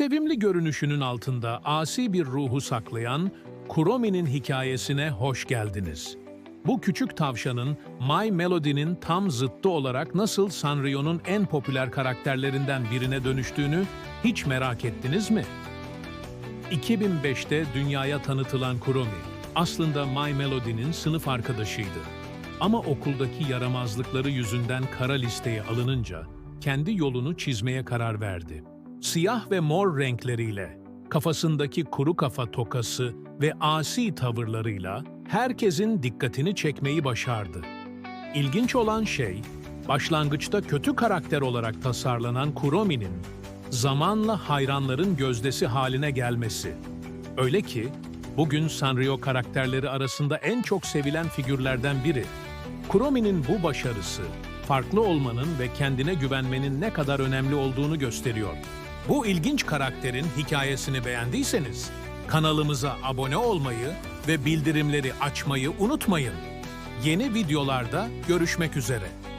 Sevimli görünüşünün altında asi bir ruhu saklayan Kuromi'nin hikayesine hoş geldiniz. Bu küçük tavşanın My Melody'nin tam zıttı olarak nasıl Sanrio'nun en popüler karakterlerinden birine dönüştüğünü hiç merak ettiniz mi? 2005'te dünyaya tanıtılan Kuromi, aslında My Melody'nin sınıf arkadaşıydı. Ama okuldaki yaramazlıkları yüzünden kara listeye alınınca kendi yolunu çizmeye karar verdi. Siyah ve mor renkleriyle, kafasındaki kuru kafa tokası ve asi tavırlarıyla herkesin dikkatini çekmeyi başardı. İlginç olan şey, başlangıçta kötü karakter olarak tasarlanan Kuromi'nin zamanla hayranların gözdesi haline gelmesi. Öyle ki bugün Sanrio karakterleri arasında en çok sevilen figürlerden biri. Kuromi'nin bu başarısı, farklı olmanın ve kendine güvenmenin ne kadar önemli olduğunu gösteriyor. Bu ilginç karakterin hikayesini beğendiyseniz kanalımıza abone olmayı ve bildirimleri açmayı unutmayın. Yeni videolarda görüşmek üzere.